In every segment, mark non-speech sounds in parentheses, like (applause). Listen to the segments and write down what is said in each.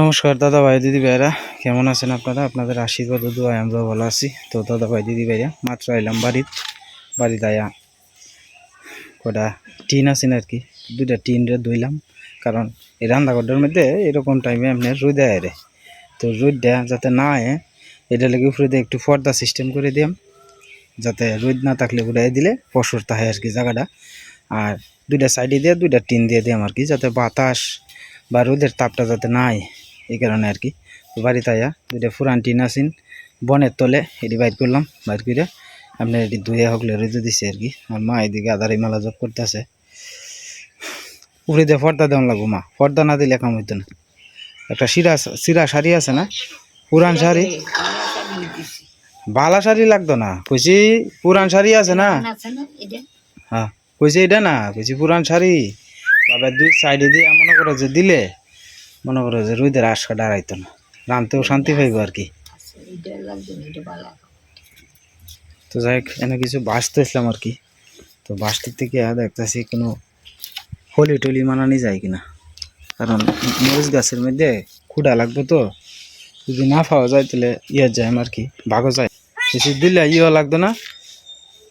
নমস্কার দাদা ভাই, দিদি ভাইরা, কেমন আছেন আপনারা? আপনাদের আশীর্বাদ দোয়ায় আমরা ভালো আছি। তো দাদা ভাই, দিদি ভাইরা, মাত্র এলাম বাড়ির বাড়িতে আয়া। কটা টিন আছেন আর কি? দুইটা টিন রে ধুইলাম, কারণ এই রান্নাঘরটার মধ্যে এরকম টাইমে আপনার রোদ আয় রে। তো রোদটা যাতে না আয় এটা লেগে উপরে দিয়ে একটু পর্দা সিস্টেম করে দিলাম যাতে রোদ না থাকলে উড়াই দিলে ফসর তাহে আর কি জায়গাটা। আর দুইটা সাইডে দিয়ে দুইটা টিন দিয়ে দিলাম আর কি, যাতে বাতাস বা রোদের তাপটা যাতে না আয়। এই কারণে আর কি। তো বাড়িতে আয়া দুইটা ফুরান টিন আসিন বনের তলে এটি বাইর করলাম বাইর করে আপনার এটি ধুয়ে হকলে রোদে দিছে আর কি। আর মা এদিকে আদারি মালা জব করতেছে। উপরে দিয়ে পর্দা দেওয়া লাগবো মা। পর্দা না দিলে কাম হইতো না। একটা শিরা শিরা শাড়ি আছে না? পুরান শাড়ি? বালা শাড়ি লাগতো না। কইছি পুরান শাড়ি আছে না? হ্যাঁ কইছি এটা না কইছি পুরান শাড়ি। বাবার দুই সাইডে দিয়ে মনে করে যে দিলে মনে করো যে রুইদের আশকা দাঁড়াইতো না। রানতেও শান্তি পাইব আর কি। তো যাই হোক, এনে কিছু বাঁচতেছিলাম আর কি। তো বাঁচতে থেকে দেখতেছি কোনো হোলি টলি মানানি যায় কিনা। কারণ মরিচ গাছের মধ্যে খুঁড়া লাগবে তো। যদি না পাওয়া যায় তাহলে ইয়ে যায় আর কি, ভাগও যায়। বেশি দিলে ইয়ে লাগতো না।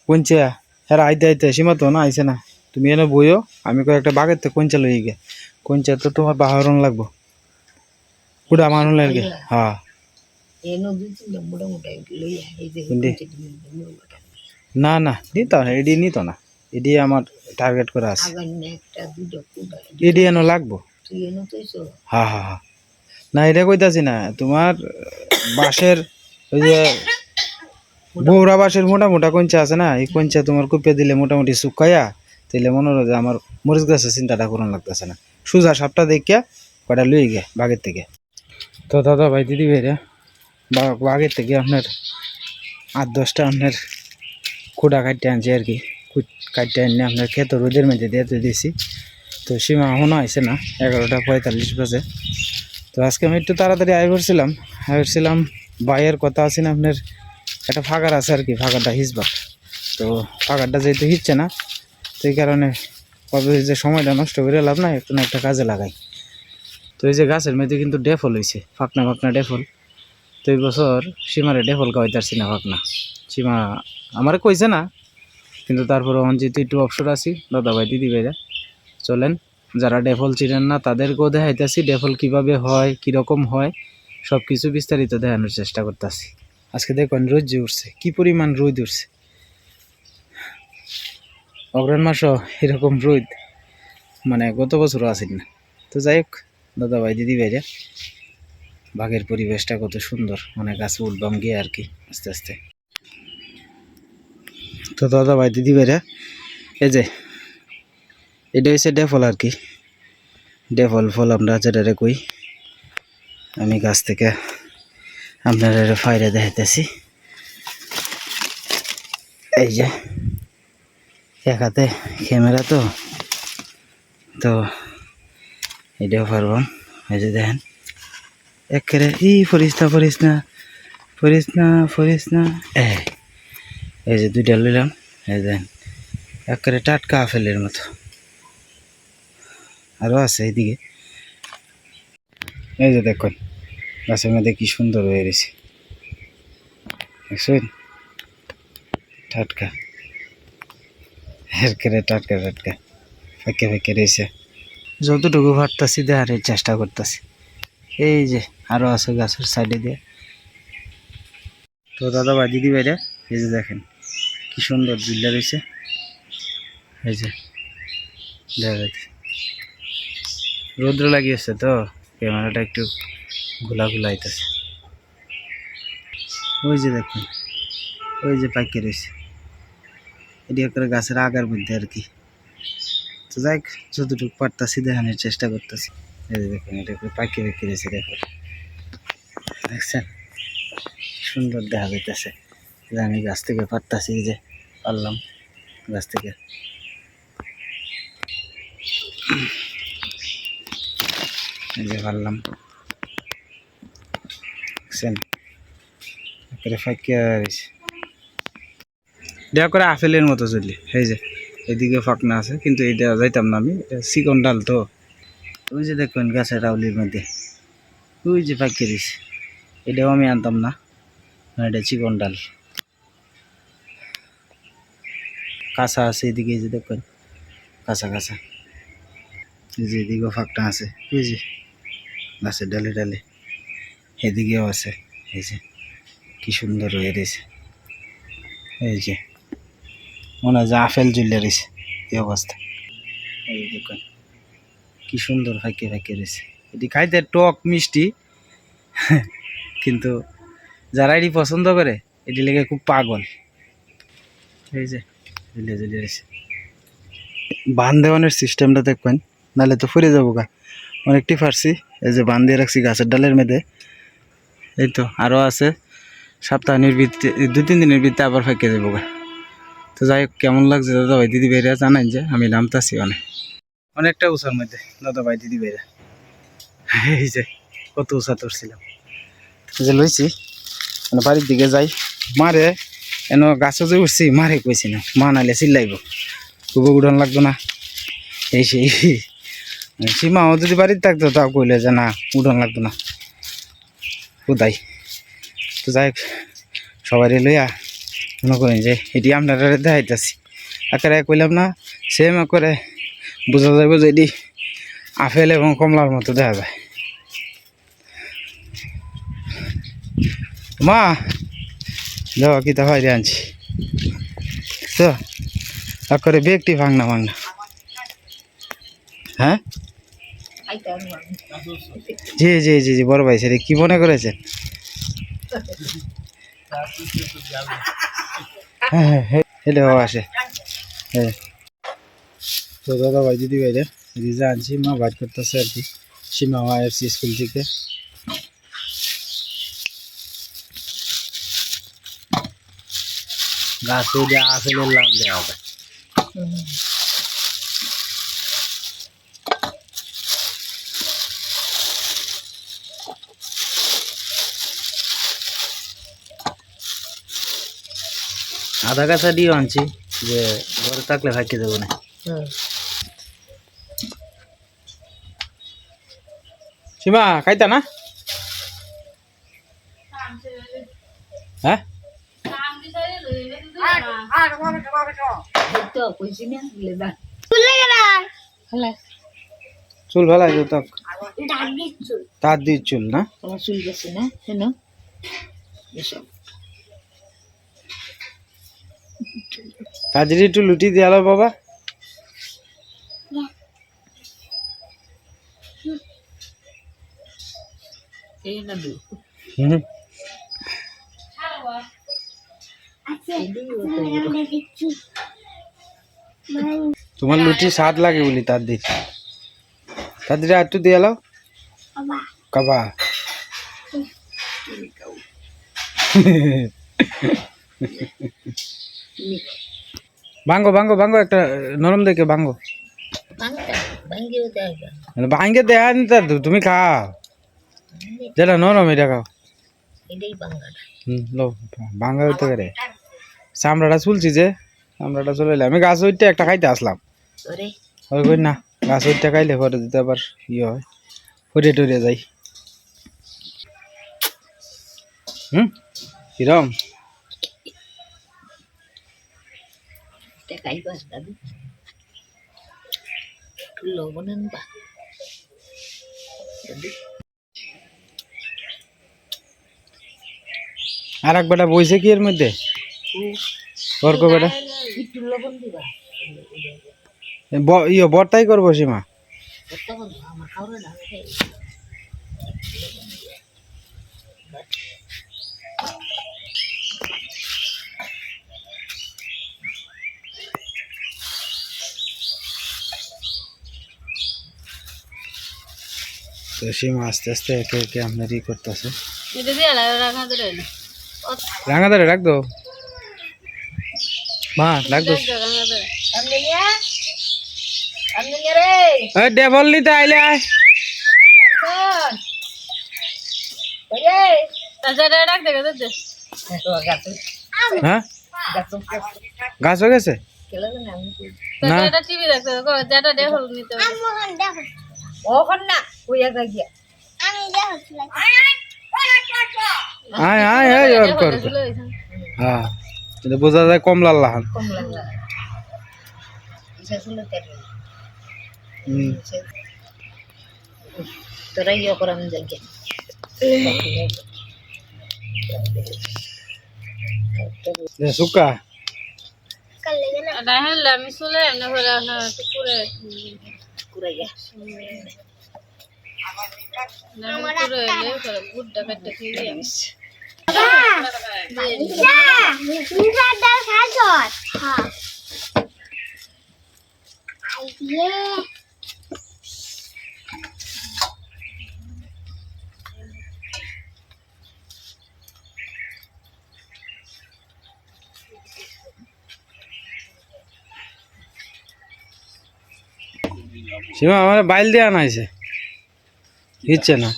কঞ্চা হ্যাঁ আইতে আইতে সীমা তো না আইসে না। তুমি এনে বইও, আমি কয়েকটা বাগের তো কঞ্চা লই গে কঞ্চা তো তোমার বাহরণ লাগবো। লইয়া এই যে কোনটি? আগান না না নিত না এডি নিত না এডি আমার টার্গেট করা আছে এডি এনো লাগবো হা হা হা না এটা কইতাছি না তোমার বাঁশের ওই যে বৌরা বাঁশের মোটা মোটা কঞ্চা আছে না এই কঞ্চা তোমার কুপে দিলে মোটামুটি শুকাইয়া তাইলে মনে হয় যে আমার মরিচ গাছের চিন্তাটা করুন লাগতেছে না সুজা সাপটা দেখিয়া কটা লুই গে বাগের থেকে তো দাদা ভাই, দিদি ভাইরা বাগের থেকে আপনার আট দশটা আপনার খুঁড়া কাটতে আনছি আর কি। কাটতে আনি আপনার খেত রোদের মধ্যে দিয়ে দিয়েছি তো সীমা এখনও আইসে না, এগারোটা পঁয়তাল্লিশ বাজে। তো আজকে আমি একটু তাড়াতাড়ি আয় করছিলাম। আয় করছিলাম বাইয়ের কথা আছে না আপনার, একটা ফাঁকার আছে আর কি ফাঁকাটা হিসবা। তো ফাঁকারটা যেহেতু হিচ্ছে না তো এই কারণে কবে যে সময়টা নষ্ট করে লাভ না একটু না একটা কাজে লাগাই। এই যে গাছের মধ্যে কিন্তু ডেফল হয়েছে ফাঁকনা ফাঁকনা ডেফল। তো এই বছর সীমারে ডেফল খাওয়াইতারছি না ফাঁকনা। সীমা আমারে কইছে না, কিন্তু তারপরে যেহেতু একটু অবসর আছি দাদা ভাই দিদি ভাইরা চলেন, যারা ডেফল চিনেন না, তাদেরকেও দেখাইতেছি ডেফল কীভাবে হয়, কীরকম হয় সব কিছু বিস্তারিত দেখানোর চেষ্টা করতেছি। আজকে দেখুন রোদ যে উঠছে, কী পরিমাণ রোদ উঠছে। অগ্রহণ মাসও এরকম রোদ মানে গত বছরও আসেন না। তো যাই হোক দাদা ভাই দিদি ভাইরা বাঘের পরিবেশটা কত সুন্দর মানে গাছে উঠবাম গিয়ে আর কি, আস্তে আস্তে। তো দাদা ভাই দিদি ভাইরা এই যে, এটা হচ্ছে ডেফল আর কি। ডেফল ফল আমরা যেটারে কই, আমি গাছ থেকে আপনারা ফাইরে দেখাইতেছি। এই যে, এক হাতে ক্যামেরা তো তো এটাও পারবাম এই যে দেখেন, একেবারে ই ফরিস না ফরিস না ফরিস না ফরিস না এই যে দুইটা লইলাম, এই দেখেন, একেবারে টাটকা আপেলের মতো। আরও আছে এইদিকে। এই যে দেখুন, গাছের মধ্যে কি সুন্দর হয়ে রয়েছে। দেখছেন? টাটকা। এরকেরে টাটকা টাটকা। ফেঁকে ফেঁকে রয়েছে। যতটুকু পারতাছি দেখার চেষ্টা করতেছি। এই যে আরও আছে গাছের সাইডে দিয়ে। তো দাদা ভাই, দিদি ভাইরা, এই যে দেখেন, কি সুন্দর বিল্লা রয়েছে। এই যে দেখা যাচ্ছে রৌদ্র লাগিয়েছে তো, ক্যামেরাটা একটু ঘোলা ঘোলা হইতেছে। ওই যে দেখুন, ওই যে পাইকে রয়েছে। এটি করে গাছের আগার মধ্যে আর কি। তো যাই যতটুকু পারতাছি দেখানোর চেষ্টা করতেছি। দেখুন, এটা করে পাইকে পাইকে রয়েছে দেখুন দেখছেন? সুন্দর দেখা যাইতেছে। আমি গাছ থেকে পারতাছি যে পারলাম গাছ থেকে। যে পারলাম। দেখছেন? একেবারে ফাঁকিয়া রয়েছে। দেওয়া করে আপেলের মতো চললি এই যে। এদিকে ফাঁকনা আছে, কিন্তু এটা যাইতাম না আমি। চিকন ডাল তো। ওই যে দেখবেন গাছের রাউলির মধ্যে। ওই যে পাখি রয়েছে এটাও আমি আনতাম না। এটা চিকন ডাল। কাঁচা আছে এদিকে যে দেখবেন। কাঁচা কাঁচা। এই যে এদিকেও ফাঁকটা আছে। এই যে গাছের ডালে ডালে। এদিকেও আছে। এই যে কি সুন্দর হয়ে রয়েছে। এই যে মনে হয় যে আপেল ঝুলে রয়েছে, এই অবস্থা। কি সুন্দর ফাঁকে ফাঁকে রয়েছে। এটি খাইতে টক মিষ্টি, কিন্তু যারা এটি পছন্দ করে, এটি লেগে খুব পাগল। এই যে ঝুলে ঝুলে রয়েছে। বান দেওয়ানোর সিস্টেমটা দেখবেন, নাহলে তো ফুরে যাব গা। অনেকটি ফারছি এই যে বান দিয়ে রাখছি গাছের ডালের মেয়েদে এই তো আরও আছে সপ্তাহের ভিত্তিতে দু তিন দিনের ভিত্তিতে আবার ফাঁকে যাব গা। তো যাই হোক, কেমন লাগছে দাদা ভাই দিদি ভাইরা জানাই যে আমি নামতাছি অনেক। অনেকটা উঁচার মধ্যে দাদা ভাই দিদি ভাইরা। এই যে, কত উঁচা তুলছিলাম এই যে লইছি মানে বাড়ির দিকে যাই, মারে, এন গাছে যে উঠছি, মারে কইছি না, মা নাইলে চিল্লাইব। খুব উড়ান লাগতো না। এই সেই সীমাও যদি বাড়িতে থাকতো, তাও কইলে যে না উড়ান লাগতো না। কোথায় তো যাই হোক সবাই লইয়া মনে করেন যে এটি আপনারা দেখাইতেছি। একেবারে কইলাম না সেম করে বোঝা যাবে যে এটি আপেল এবং কমলার মতো দেখা যায়। মা যাও কি তা বাইরে আনছি। তো করে বেগটি ভাঙনা ভাঙনা। হ্যাঁ। জি জি জি জি, বড় ভাই, সেটা কি মনে করেছেন? হ্যাঁ হ্যাঁ হ্যাঁ হেলে বাবা আসে। হ্যাঁ। তো দাদা, ভাই দিদি ভাইরে রিজা আনছি, মা বাইর করতেছে আর কি। সীমা মা এসছি স্কুল থেকে। গাছে যে আপেলের লাম দেওয়া হবে আধা কাঁচা দিয়ে আনছি যে ঘরে থাকলে ফাঁকি দেবো না। হুম। সীমা খাইতা না? হ্যাঁ? চুল ভালো আছে তো তার দিয়ে চুল। না? তোমার চুল গেছে না কেন? এসব। তাদের একটু লুটি দিয়ালো বাবা। তোমার লুটি স্বাদ লাগে বলি তার দিয়ে তাদের একটু দিয়ালো কাবা। (laughs) (laughs) ভাঙ্গো ভাঙ্গো ভাঙ্গো একটা নরম দেখে ভাঙ্গো। ভাঙ্গে নি তার তুমি খাও। যেটা নরম এটা খাও। ভাঙ্গা হইতে পারে। চামড়াটা চুলছি যে চামড়াটা চলে আমি গাছ উঠতে একটা খাইতে আসলাম। ওই কই না গাছ উঠতে খাইলে পরে দিতে আবার ইয়ে হয় ফটে টরে যাই। হুম কিরম? দাদু। একটু লবণ আনবা। দাদু, আর এক বেটা বইছে কি এর মধ্যে ওর বেটা একটু লবণ দিবা। ব- ইয়ে বর্তাই করব সীমা আমার খাওয়ার তো সীমা আস্তে আস্তে একে একে আপনার ই করতেছে। রাঙা ধরে রাখ দো মা রাখ দো ডেভল নিতে আইলে আয়। দে গেছে হ্যাঁ? গাছ গাছ হয়ে গেছে না। ওই আগা গিয়া আয় আয় আয় ওর কর হ্যাঁ এটা বোঝা যায় কমলা লাহান। তোরা। ইয়ে করাম যাকে সুকা। আমি চলে এমনি করে আপনার পুকুরে কুড়াইয়া পুকুরে এলে করে গুড়টা কাটতে খেয়ে দিই আমি। সীমা আমার বাইল দিয়ে আনাইছে। ইচ্ছে না।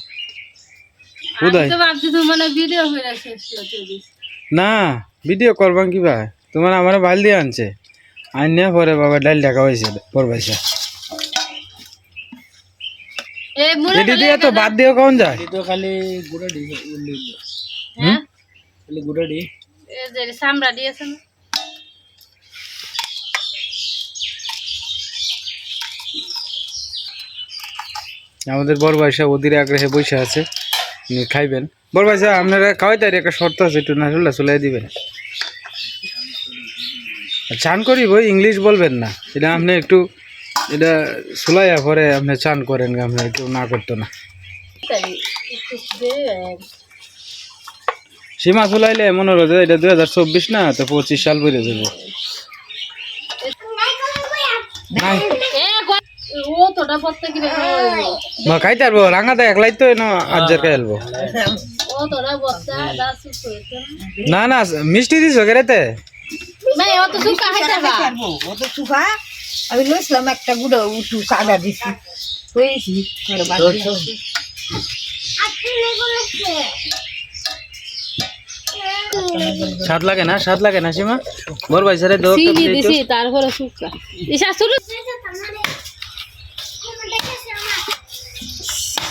কোথায়? তো মানে না ভিডিও করবাম কিবা তোমার আমার বাইল দিয়ে আনছে। আনিয়া পরে বাবা ডাল ঢাকা হয়েছে পরবাইছে এ এটি দিয়ে তো বাদ দিয়ে কখন যায়? হ্যাঁ? এ যে সামরা দিয়েছে না? আমাদের বড় ভাইসা ওদের আগ্রহে বসে আছে খাইবেন। বড় ভাইসা আপনারা খাওয়াই তারি একটা শর্ত আছে একটু নাসুল্লা চলাই দিবেন। চান করি বই ইংলিশ বলবেন না। এটা আপনি একটু এটা সুলাইয়া পরে আপনি চান করেন আপনার কেউ না করতো না। সীমা চুলাইলে মনে হলো যে এটা দুই হাজার চব্বিশ না তো পঁচিশ সাল বেড়ে যাবে। ও তোটা পড়তে কি দেখা মা খাইতে পারব রাঙাতে একলাই তো এনো আজ্জার খাই আলবো ও না? না মিষ্টি দিছো কেরেতে না ও তো সুকা খাইতে বা অত সুখা আমি লইছিলাম একটা গুঁড়ো উঠু সাদা দিছি। হয়েছি স্বাদ লাগে না স্বাদ লাগে না সীমা? বড় ভাই স্যারে দো দিছি তারপরে সুকা ইসা শুরু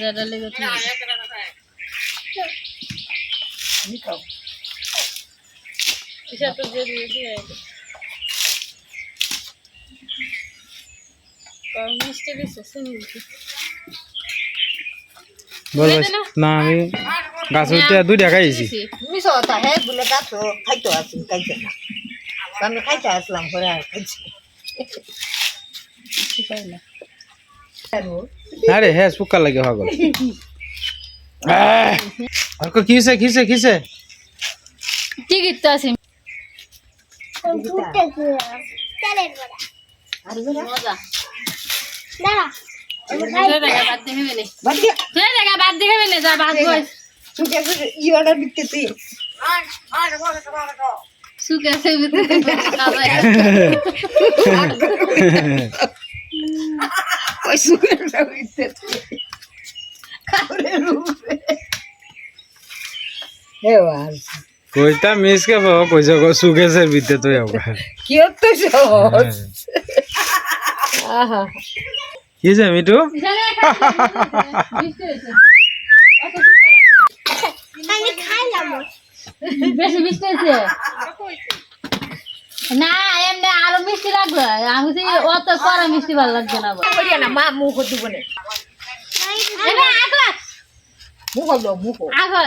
মা লেগে তুমি খাও। ইসা তো যে দিয়েছি মিষ্টি দিছে চিনি দিছে। বড় ভাই না। আমি গাছ উঠতে দুই খাইছি। সতা বলে গাছো খাইতো আছি খাইছে না। আমি খাইতে আসলাম পরে আর খাইছি আরে হ্যাঁ শুকা লাগে পাগল আহ! আর কো কিসে কিসে কিসে কি গীত আছে সুখে ওই সুখের দিতে খাওয়ারে রূপে হে বাস কইতা কইছো গো ভিতরে আবার। কি হতো সহজ আহা। কি যে মিটু বেশি মিষ্টি হয়েছে। না এমনি আরও মিষ্টি লাগবে। আমি অত কড়া মিষ্টি ভালো লাগবে না না মা মুখ দিব না এবার আগো। মুখ দাও মুখ আগো।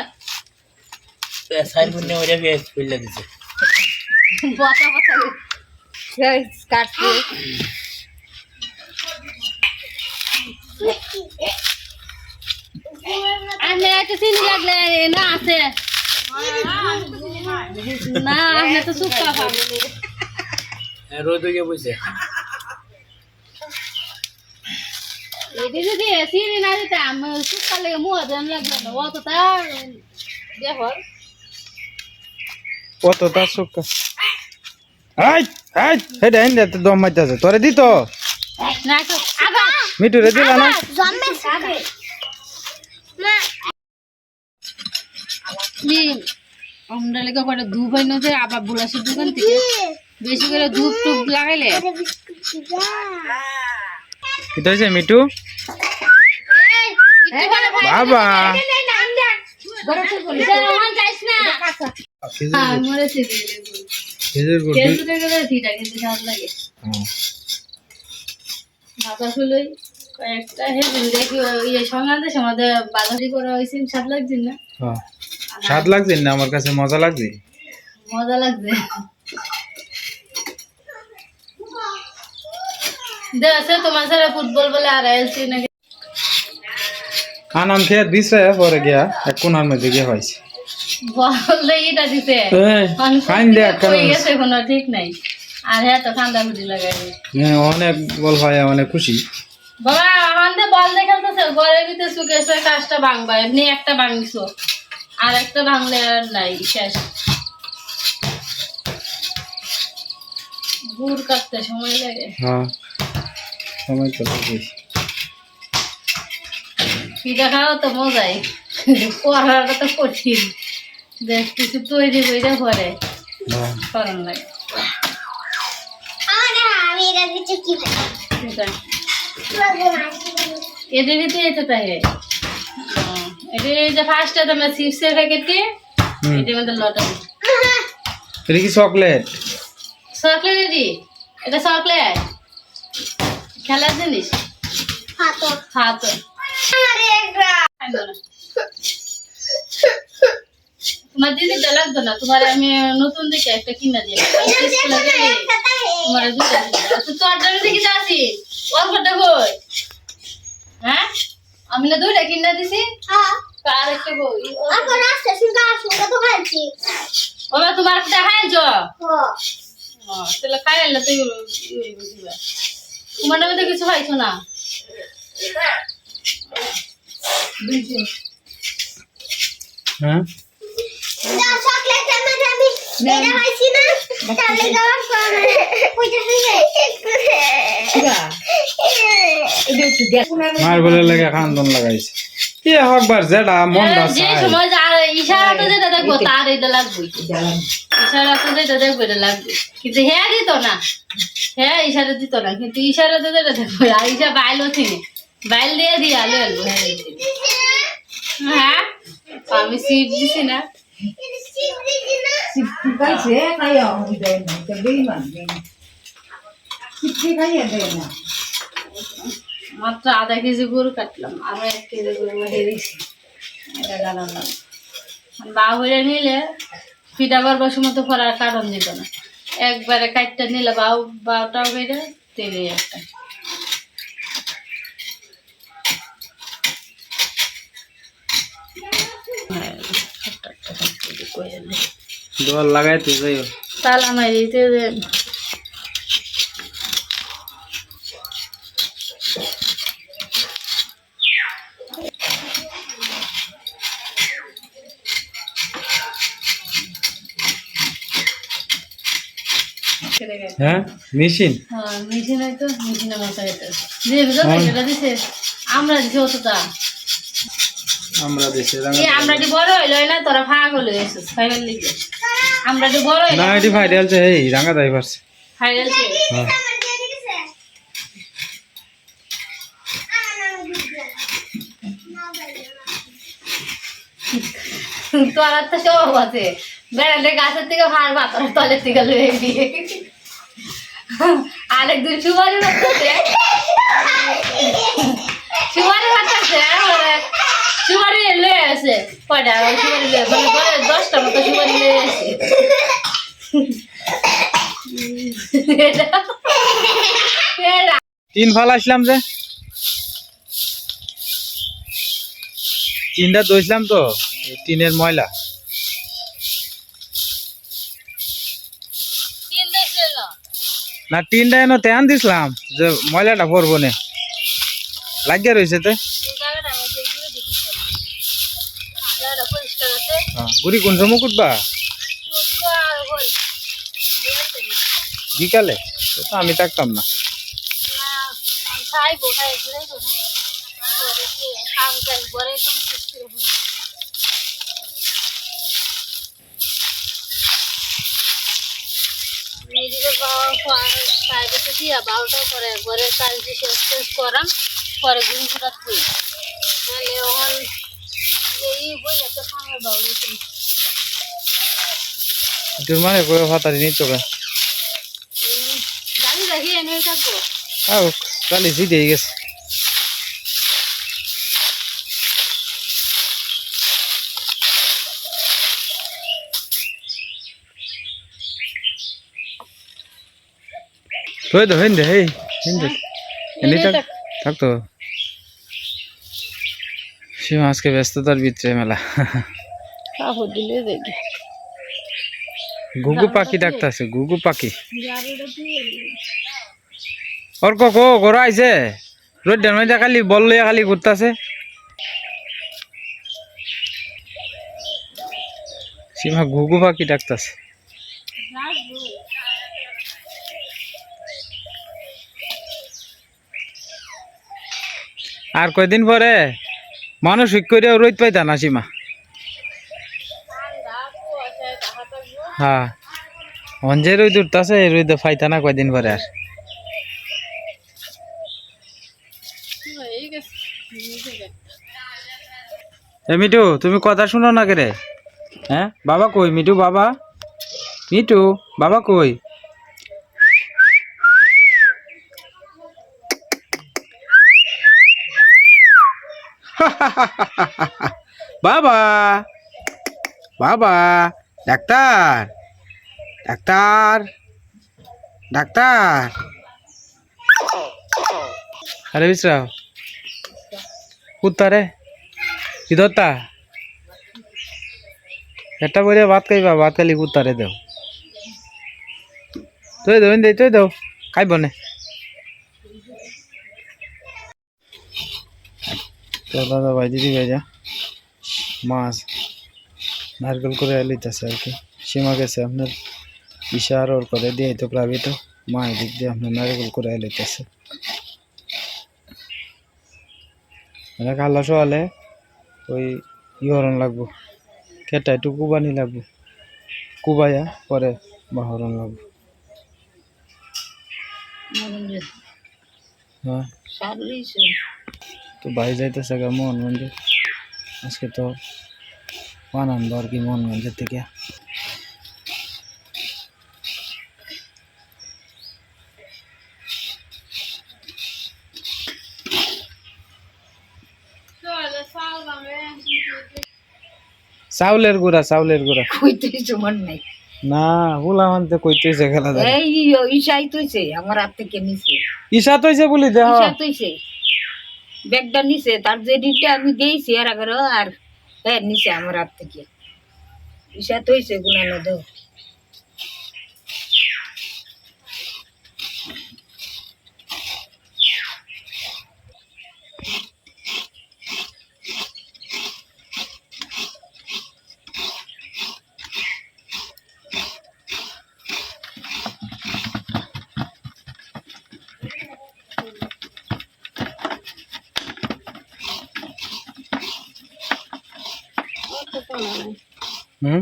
বতা বতা কাটছে। আমি একটা চিনি লাগলে না আছে। না আমি তো শুক্কা পাবো এটি যদি চিনি না দিতাম লেগে মুহ দেন লাগবে না অত তার দেখর কত তার সুক্কা আই আই হেডা হেন তো দম মাইতাছে তোরে দিত না তো। আবার মিঠুরে দিলা না? জন্মে সাথে নি আমরা লেগে করে ধূপ হয় না যে আবার বুলাসের দোকান থেকে। বেশি করে ধূপ টুপ লাগাইলে? এটা হয়েছে মিঠু? বাবা। লাগছে না আমার কাছে? মজা লাগছে? মজা লাগছে। দেখছে তোমার সাথে ফুটবল বলে আর এলছি নাকি। আনাম খেয়ে দিছে পরে গিয়া এক কোনার মধ্যে গিয়ে হয়েছে বললে এটা দিতে খাইন দে গেছে কোনো ঠিক নাই। আর হ্যাঁ তো ঠান্ডা ফুটি লাগাই হ্যাঁ, অনেক বল ভাই অনেক খুশি। বাবা আমাদের বল দেখালতেছে ঘরের ভিতরে শুকেছে কাজটা ভাঙবা এমনি একটা ভাঙিছো। আর একটা ভাঙলে আর নাই শেষ। গুড় কাটতে সময় লাগে। হ্যাঁ। সময় তো লাগবে পিঠা খাওয়া তো মজাই। পড়াটা তো কঠিন। দেখ কিছু তৈরি বইটা পরে। হ্যাঁ। করার লাগে। এদের ভিতরে এটা থাকে এটা এই যে ফার্স্টে তোমার চিপসের প্যাকেটে এটার মধ্যে লটা এটা কি চকলেট চকলেট এটি এটা চকলেট খেলার জিনিস? হাত তোমার দিদি তো লাগতো না তোমার আমি নতুন দিকে একটা কিনা দিয়ে তোমার দুটা। তো তোর জন্য দেখি আসি। ওর ঘরটা কই হ্যাঁ? আমি না দুইটা কিনা দিছি। আর একটা কই ওরা তোমার দেখাই জ তাহলে খাই আনলে তুই বুঝিবা তোমার নামে তো কিছু খাইছো না হ্যাঁ (laughs) মার বলে লাগে খান্দন লাগাইছে। কি হকবার যেটা মনটা যে চায় সময় যা ইশারাতে যেটা দেখব তার এটা লাগবে। ইশারাতে যেটা দেখব এটা লাগবে। কিন্তু হ্যাঁ দিত না। হ্যাঁ ইশারা দিত না। কিন্তু ইশারাতে যেটা দেখব আর ইশা বাইলও থেকে বাইল দিয়ে দিয়ে আলো আলবো হ্যাঁ আমি সিট দিছি না। মাত্র আধা কেজি গরু কাটলাম আরও এক কেজি গরু মেরে দিছি। এটা জানালাম বা হইলে নিলে পিঠা করবার সময় তো করার কারণ দিত না। একবারে কাটটা নিলে বাউ বাউটাও বেড়ে তেলে একটা। দোয়ার লাগাইতে যাইও। তালা মারিতে যে ছেড়ে গেছে। হ্যাঁ? মেশিন? হ্যাঁ, মেশিন হয়তো মেশিনে মশা হইতো দিয়ে বুঝো এটা দিছে। আমরা দিছি অতটা। আমরা দেশে এই আমরাটি বড় হইল না তোরা ফাইনাল লিগে। আমরাটি বড় হইল। না এটি ভাইরাল যে এই রাঙা দাই পারছে। ফাইনাল হ্যাঁ তোর তো সব আছে। বেড়ালে গাছের থেকে ভার পাতার তলের থেকে লয়ে দিয়ে আরেকদিন সুপারি বাচ্চাছে আছে কয়টা? মানে বলে দশটা মতো সুপারি লয়ে আছে তিন ফাল আসলাম যে। তিনটা দইছিলাম তো টিনের ময়লা। না টিনটা এনে তেয়ান দিছিলাম যে ময়লাটা পড়ব না। লাগিয়ে রয়েছে তে। ঘুরে হ্যাঁ, গুড়ি কোন সময় কুটবা? ঘরে বিকালে আমি থাকতাম না। খাইবো খাই ঘুরে তো না পরে কি সাইডে দিয়া বারোটা করে ঘরের কাজ শেষ শেষ করাম পরে ঘুম ফুটাত হই নাহলে ওখান এই বই একটা খাওয়া বাবু। তোর মানে কই ফাতারি নিচ্ছ কে গাড়ি রাখি এনে থাকব। গালি কালি জিতে গেছে। তুই তো হিন্দে হেই হিন্দে এনে থাক থাকতো সীমা আজকে ব্যস্ততার ভিতরে মেলা কাপড় দিলে দেখি গুগু পাখি ডাকতেছে গুগু পাখি ওর কো ঘর আইছে রোদ মধ্যে খালি বল লইয়া খালি ঘুরতাছে সীমা ঘুঘু পাখি ডাকতাছে আর কয়দিন পরে? মানুষ করে রোদ পাইতা না সীমা? হ্যাঁ। অঞ্জে রোদ উঠতাছে রোদ পাইতা না কয়দিন পরে আর। মিঠু, তুমি কথা শুনো না কে রে? হ্যাঁ? বাবা কই? মিঠু বাবা? মিঠু, বাবা কই? (laughs) বাবা। বাবা, ডাক্তার ডাক্তার ডাক্তার। আরে কুত্তা রে কি ধরতা একটা বলে ভাত খাইবা, ভাত খালি কুত্তারে দেও। তুই দেবেন দে তুই দেও। খাইব নে? তো দাদা ভাই দিদি ভাই যা। মাছ নারকেল করে লিতেছে আর কি। সীমা গেছে আপনার। ইশার ওর করে দিয়ে তো প্রাইভেটও মা এদিক দিয়ে আপনার নারকেল করে লিতেছে মানে কাল্লা সকালে ওই ইহরণ লাগবো। খেটা একটু কুবানি লাগবো। কুবাইয়া পরে বাহরণ লাগবো। হ্যাঁ। তো ভাই যাইতেছে গা মোহনগঞ্জে। আজকে তো আনন্দ আর কি মোহনগঞ্জের থেকে। চাউলের গুড়া চাউলের গুড়া। কইতেছে মন নাই। না হুলা মানতে কইতেছে খেলা এই তৈছে আমার হাত থেকে নিছে। ইসা তৈছে বলি দেহ। তৈছে ব্যাগটা নিছে, তার যে ডিটটা আমি দিয়েছি আর আগে আর হ্যাঁ নিছে আমার হাত থেকে। ইসা হয়েছে গুণানো দেও হুম?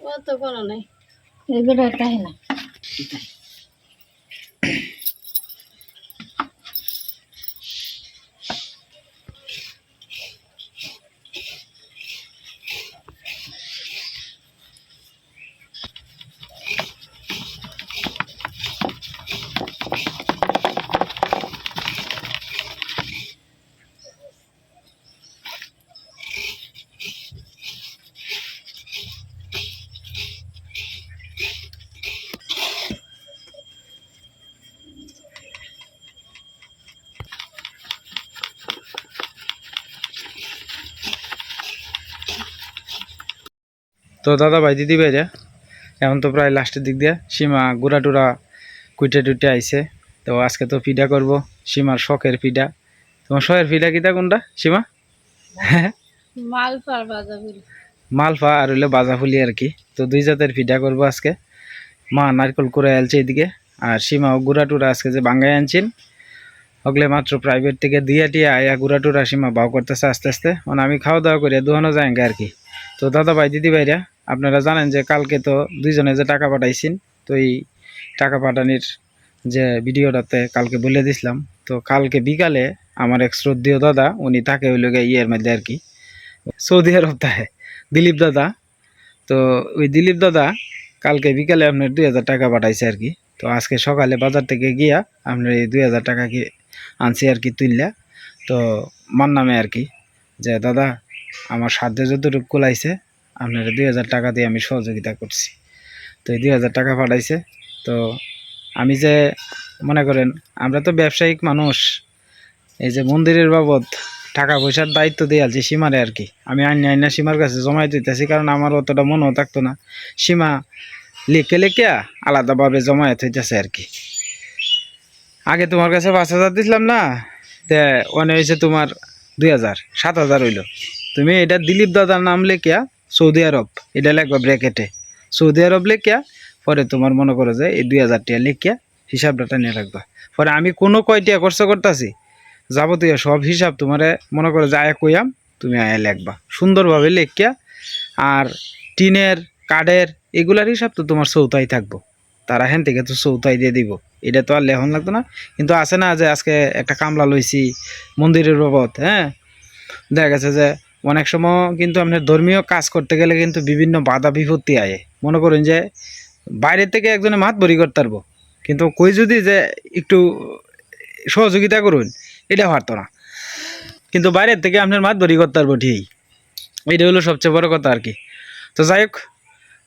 অত কোনো নাই। এগুলো তাই না তো দাদা ভাই দিদি ভাইরা এখন তো প্রায় লাস্টের দিক দিয়ে সীমা গুড়া টুরা কুইটে টুইটে আইছে। তো আজকে তো পিঠা করব সীমার শখের পিঠা। তোমার শয়ের ফিটা কিতা কোনটা সীমা? বাজা মালফা আর হইল বাজাফুলি আর কি। তো দুই জাতের পিঠা করব আজকে। মা নারকেল করে আলছে এদিকে আর সীমা ও গুড়া টুরা আজকে যে বাঙ্গাই আনছেন ওগুলো মাত্র প্রাইভেট থেকে দিয়ে টিয়া আয়া গুড়া টুরা সীমা বাও করতেছে আস্তে আস্তে। মানে আমি খাওয়া দাওয়া করে দোহানো যায় আর কি। তো দাদা ভাই দিদি ভাইরা আপনারা জানেন যে কালকে তো দুইজনে যে টাকা পাঠাইছেন, তো এই টাকা পাঠানির যে ভিডিওটাতে কালকে বলে দিছিলাম। তো কালকে বিকালে আমার এক শ্রদ্ধেয় দাদা, উনি থাকে হইল গিয়ে ইয়ের মধ্যে আর কি, সৌদি আরব থাকে দিলীপ দাদা। তো ওই দিলীপ দাদা কালকে বিকালে আপনার দুই হাজার টাকা পাঠাইছে আর কি। তো আজকে সকালে বাজার থেকে গিয়া আপনার এই দুই হাজার টাকা কি আনছি আর কি তুললা তো মার নামে আর কি, যে দাদা আমার সাধ্যে যতটুকু কুলাইছে, আপনার দুই হাজার টাকা দিয়ে আমি সহযোগিতা করছি। তো এই দুই হাজার টাকা পাঠাইছে তো আমি যে, মনে করেন, আমরা তো ব্যবসায়িক মানুষ, এই যে মন্দিরের বাবদ টাকা পয়সার দায়িত্ব দিয়ে আলছি সীমারে আর কি। আমি আইন আইনা সীমার কাছে জমাই দিতেছি, কারণ আমার অতটা মনেও থাকতো না। সীমা লিখে লিখে আলাদাভাবে জমায়েত হইতেছে আর কি। আগে তোমার কাছে পাঁচ হাজার দিছিলাম না, তে ওখানে হয়েছে তোমার দুই হাজার, সাত হাজার হইল। তুমি এটা দিলীপ দাদার নাম লেখিয়া, সৌদি আরব এটা লিখবা ব্র্যাকেটে সৌদি আরব লেখিয়া পরে তোমার মনে করো যে এই দুই হাজার টাকা লিখিয়া হিসাবটা নিয়ে রাখবা পরে আমি কোনো কয়টিয়া খরচ করতেছি যাবতীয় সব হিসাব তোমারে মনে করো যে আয়া কইয়াম তুমি আয়া লিখবা। সুন্দরভাবে লেখিয়া আর টিনের কাঠের এগুলার হিসাব তো তোমার চৌতাই থাকব। তারা হেন থেকে তো চৌতাই দিয়ে দিব। এটা তো আর লেখন লাগতো না। কিন্তু আছে না যে আজকে একটা কামলা লইছি, মন্দিরের বাবদ হ্যাঁ? দেখা গেছে যে অনেক সময় কিন্তু আপনার ধর্মীয় কাজ করতে গেলে কিন্তু বিভিন্ন বাধা বিপত্তি আয়ে। মনে করুন যে, বাইরে থেকে একজনে মাত বরি করতে পারব। কিন্তু কই যদি যে একটু সহযোগিতা করুন, এটা পারতো না। কিন্তু বাইরের থেকে আপনার মাত বরি করতে পারব ঠিক এটা হলো সবচেয়ে বড় কথা আর কি তো যাই হোক,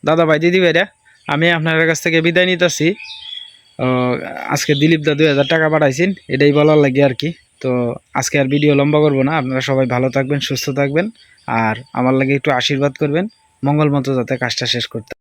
দাদা ভাই, দিদি ভাইরা, আমি আপনার কাছ থেকে বিদায় নিতেছি। আজকে দিলীপ দা দুই হাজার টাকা পাঠাইছেন, এটাই বলার লাগে আর কি তো আজকে আর ভিডিও লম্বা করব না। আপনারা সবাই ভালো থাকবেন, সুস্থ থাকবেন। আর আমার লাগে একটু আশীর্বাদ করবেন। মঙ্গল মতো যাতে কাজটা শেষ করতে